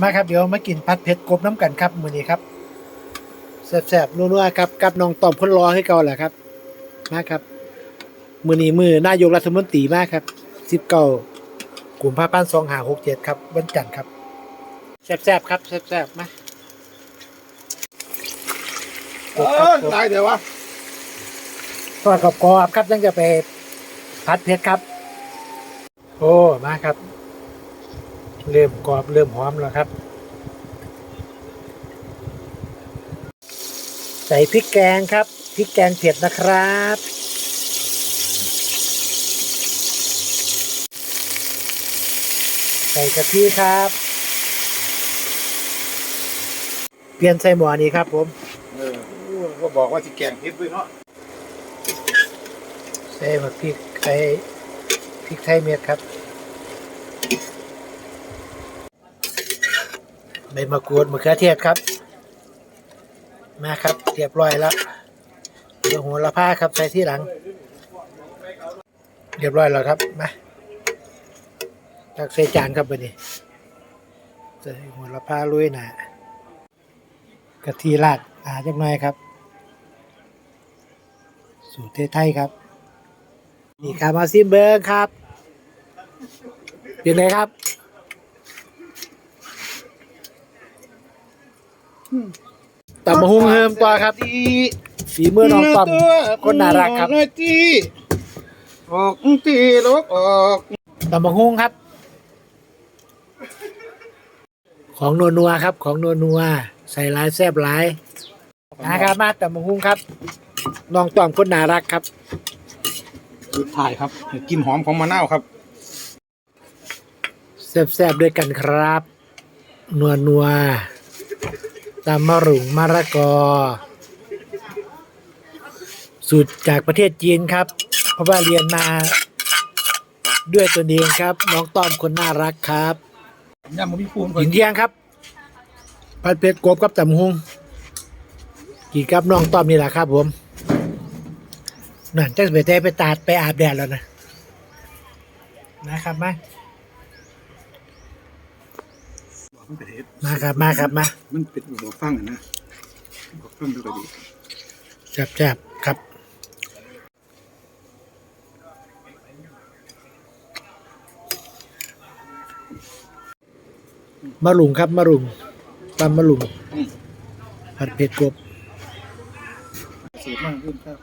มาครับเดี๋ยวมากินผัดเผ็ดกบน้ำกันครับมื้อนี้ครับแซ่บๆนัวๆครับกับน้องตอมคนรอให้เก่าแหละครับ มาครับมื้อนี้มื้อนายกรัฐมนตรีมาครับ19กุมภาพันธ์2567ครับวันจันทร์ครับแซ่บๆครับแซ่บๆมาเออตายเดี๋ยววะทอดกรอบๆครับยังจะไปผัดเผ็ดครับ โอ้มาครับ เริ่มกรอบเริ่มหอมแล้วครับ ใส่พริกแกงครับพริกแกงเผ็ดนะครับ ใส่กะทิครับ เปลี่ยนใส่หมอนี้ครับผมเออก็บอกว่าสิแกงเผ็ดด้วยเนาะใส่มะพริกใส่พริกไทยเม็ดครับ ใบมะกรูดมะเขือเทศครับ มาครับเรียบร้อยแล้วเดี๋ยวหัวละผ้าครับใส่ที่หลัง เรียบร้อยแล้วครับมาตักใส่จานครับไปนี่ใส่หัวละผ้าลุยหนากะทิราดหนาจังหน่อยครับ สูตรไทยครับ นี่ครับมาซิมเบิร์ครับเป็นไงครับ ตำมะฮุงเฮิมตัวครับฝีมือน้องต้อมคนน่ารักครับน้อยจีออกจีลกออกตำมะฮุงครับ ของนัวนัวๆครับ ของนัวนัวๆใส่หลายแซ่บหลายนะครับมาตำมะฮุงครับน้องต้อมคนน่ารักครับสุดท้ายครับกลินหอมของมะนาวครับแซ่บๆด้วยกันครับ นัวนัวๆ ตามมะรุงมะระกอ สูตรจากประเทศจีนครับ เพราะว่าเรียนมาด้วยตัวเองครับ น้องต้อมคนน่ารักครับย่ำมันมีปูนกินเที่ยงครับ ผัดเผ็ดกบกับตำฮุงกินกับน้องต้อมนี่แหละครับ ผมนั่นจะไปแต่ไปตาดไปอาบแดดแล้วนะนะครับมา มันเป็นเห็ดมาครับมาครับมามันเป็นบอกฟังอะนะบอกฟังดูก็ดีแซ่บแซ่บครับมะรุงครับมะรุงตำมะรุงผัดเผ็ดกบเสียมากขึ้นครับ